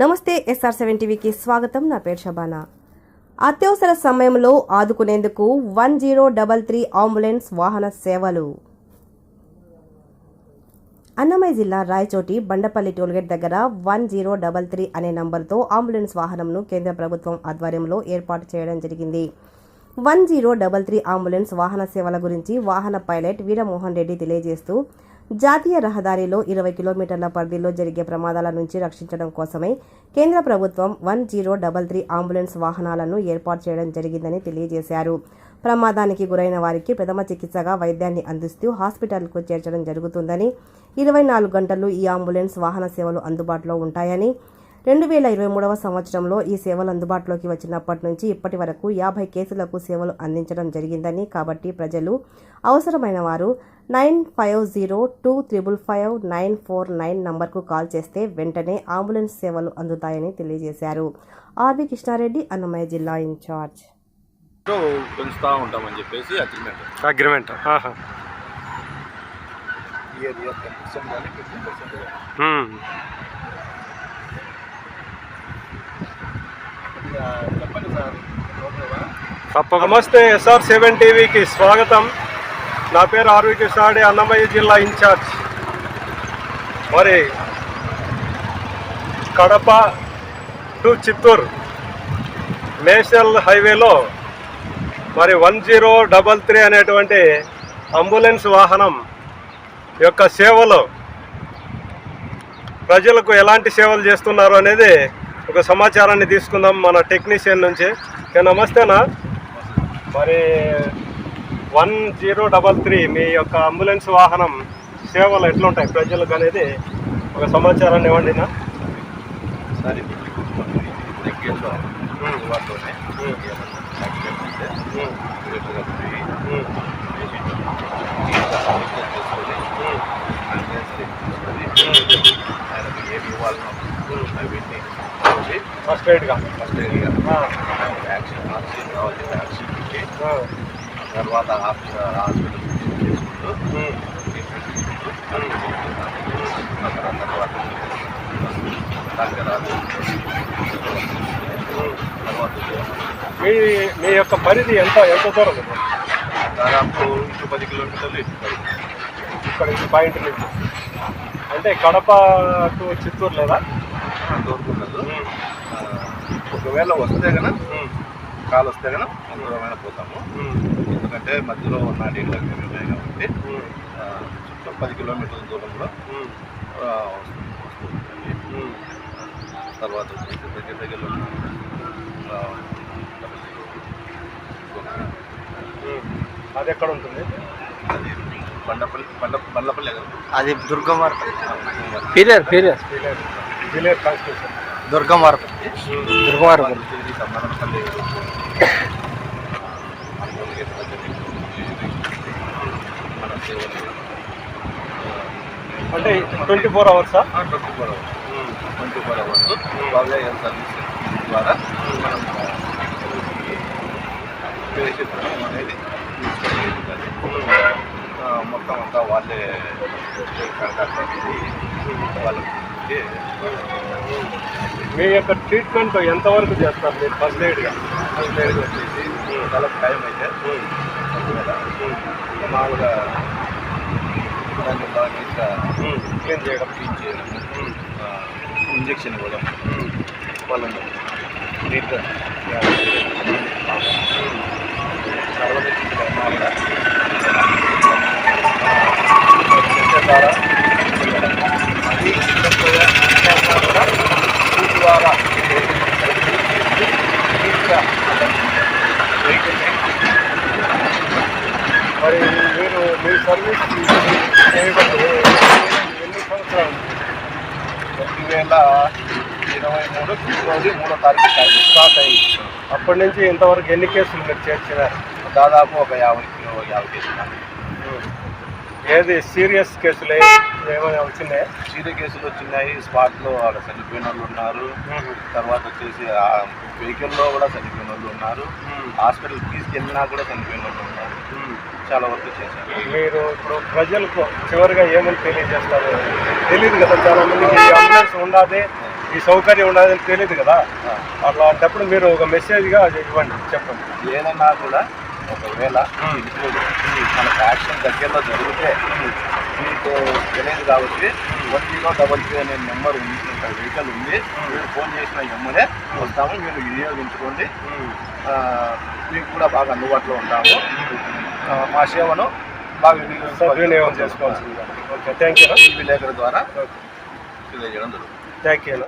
నమస్తే SR seven టీవీకి స్వాగతం. నా పేరు షబానా. అత్యవసర సమయంలో ఆదుకునేందుకు one zero double three ambulance వాహన సేవలు. అన్నమయ్య జిల్లా రాయచోటి బండపల్లి టోల్గేట్ దగ్గర వన్ జీరో డబల్ త్రీ అనే నంబర్తో అంబులెన్స్ వాహనంను కేంద్ర ప్రభుత్వం ఆధ్వర్యంలో ఏర్పాటు చేయడం జరిగింది. One zero double three ambulance వాహన సేవల గురించి వాహన పైలట్ వీరమోహన్ రెడ్డి తెలియజేస్తూ జాతీయ రహదారిలో ఇరవై కిలోమీటర్ల పరిధిలో జరిగే ప్రమాదాల నుంచి రక్షించడం కోసమే కేంద్ర ప్రభుత్వం one zero double three ambulance వాహనాలను ఏర్పాటు చేయడం జరిగిందని తెలియజేశారు. ప్రమాదానికి గురైన వారికి ప్రథమ చికిత్సగా వైద్యాన్ని అందిస్తూ హాస్పిటల్కు చేర్చడం జరుగుతుందని ఇరవై నాలుగు గంటలు ఈ అంబులెన్స్ వాహన సేవలు అందుబాటులో ఉంటాయని రెండు వేల ఇరవై మూడవ సంవత్సరంలో ఈ సేవలు అందుబాటులోకి వచ్చినప్పటి నుంచి ఇప్పటి వరకు యాభై కేసులకు సేవలు అందించడం జరిగిందని కాబట్టి ప్రజలు అవసరమైన వారు nine five zero two triple five nine four nine నంబర్కు కాల్ చేస్తే వెంటనే అంబులెన్స్ సేవలు అందుతాయని తెలియజేశారు. ఆర్వి కృష్ణారెడ్డి అన్నమయ్య జిల్లా ఇన్ఛార్జ్. పెంచుతూ ఉంటామని చెప్పేసి అగ్రిమెంట్. అగ్రిమెంట్ ఆహా. ఇయర్ ఇయర్ నమస్తే ఎస్ఆర్ సెవెన్ టీవీకి స్వాగతం. నా పేరు ఆరోగ్య సాడే అన్నమయ్య జిల్లా ఇన్ఛార్జ్. మరి కడప టు చిత్తూరు నేషనల్ హైవేలో మరి వన్ జీరో డబల్ త్రీ అనేటువంటి అంబులెన్స్ వాహనం యొక్క సేవలు ప్రజలకు ఎలాంటి సేవలు చేస్తున్నారు అనేది ఒక సమాచారాన్ని తీసుకుందాం మన టెక్నీషియన్ నుంచి. నమస్తేనా మరి వన్ జీరో డబల్ త్రీ మీ యొక్క అంబులెన్స్ వాహనం సేవలు ఎట్లుంటాయి? ప్రజలకు అనేది ఒక సమాచారాన్ని ఇవ్వండి నా సార్ ఇప్పుడు దగ్గరలో అందుబాటులోనే ఫస్ట్ ఎయిడ్గా ఫస్ట్ ఎయిడ్గా ఆక్సిజన్ కావాలి యాక్సిడెంట్ ఇచ్చి తర్వాత హాస్పిటల్ చేసుకుంటూ తర్వాత మీ మీ యొక్క పరిధి ఎంత ఎంత దూరం? దాదాపు ఇంకో పది కిలోమీటర్లు. ఇక్కడ ఈ పాయింట్ నుంచి. అంటే కడప టు చిత్తూరు లేదా? ఉండదు. ఆ, ఒకవేళ వస్తే కనుక కాల్ వస్తే కనుక దూరమైన పోతాము. ఎందుకంటే మధ్యలో ఉన్న ఉన్నాయి కాబట్టి చుట్టూ పది కిలోమీటర్ల దూరంలో ఆ, వస్తుంది వస్తుంది. తర్వాత వచ్చేసి దగ్గర దగ్గరలో అది ఎక్కడ ఉంటుంది? అది బండపల్లి బండ బండ్లపల్లి ఎక్కడ అది దుర్గమార్ప దుర్గం పీరియర్ పీరియర్. విలేజ్ విలేజ్ కాన్స్టిట్యూషన్ మన సేవలు అంటే twenty four అవర్సా twenty four hours twenty four hours వాళ్ళే హెల్త్ సర్వీస్ ద్వారా మనం అనేది మొత్తం అంతా వాళ్ళే కాంటాక్ట్ అనేది వాళ్ళకి మీ యొక్క ట్రీట్మెంట్ ఎంతవరకు చేస్తారు మీరు ఫస్ట్ ఎయిడ్గా ఫస్ట్ ఎయిడ్ వచ్చేసి చాలా టైం అయితే. మామూలుగా దాన్ని బాగా నీట్గా క్లీన్ చేయడం క్లీన్ చేయడం ఇంజెక్షన్ ఇవ్వడం. వాళ్ళని నీట్గా మామూలుగా చేసే ద్వారా అది ఇంకొకగా కూడా ఈ ద్వారా నీట్గా మరి మీరు మీ సర్వీస్ చేయబట్టి ఎన్ని సంవత్సరాలు రెండు వేల ఇరవై మూడు ఫిబ్రవరి మూడో తారీఖు స్టార్ట్ అయ్యి అప్పటి నుంచి ఇంతవరకు ఎన్ని కేసులు మీరు చేర్చినారు దాదాపు ఒక యాభై కిలో యాభై కేసులు ఏది సీరియస్ కేసులు ఏమైనా వచ్చినాయి? సీరియస్ కేసులు వచ్చినాయి. స్పాట్లో అక్కడ చనిపోయిన వాళ్ళు ఉన్నారు తర్వాత వచ్చేసి వెహికల్లో కూడా చనిపోయిన వాళ్ళు ఉన్నారు హాస్పిటల్ తీసుకెళ్ళినా కూడా చనిపోయిన వాళ్ళు ఉన్నారు చాలా వరకు చేశారు. మీరు ఇప్పుడు ప్రజలకు చివరిగా ఏమని తెలియజేస్తారు? తెలియదు కదా చాలా మందికి ఈ అంబులెన్స్ ఉండాలి ఈ సౌకర్యం ఉండదని తెలియదు కదా. అట్లాంటప్పుడు మీరు ఒక మెసేజ్గా ఇవ్వండి చెప్పండి. ఏదన్నా కూడా ఒకవేళ మనకు యాక్షన్ దగ్గరలో జరిగితే మీకు తెలియదు కాబట్టి వన్ జీరో డబల్ త్రీ అనే నెంబర్ ఉంది వెహికల్ ఉంది. మీరు ఫోన్ చేసిన ఎమ్మనే వస్తాము మీరు వినియోగించుకోండి. మీకు కూడా బాగా అందుబాటులో ఉంటాము. మా సేవను బాగా సద్వినియోగం చేసుకోవాల్సింది ఓకే థ్యాంక్ యూ విలేకరుల ద్వారా. తెలియజేయడం జరుగుతుంది థ్యాంక్ యూ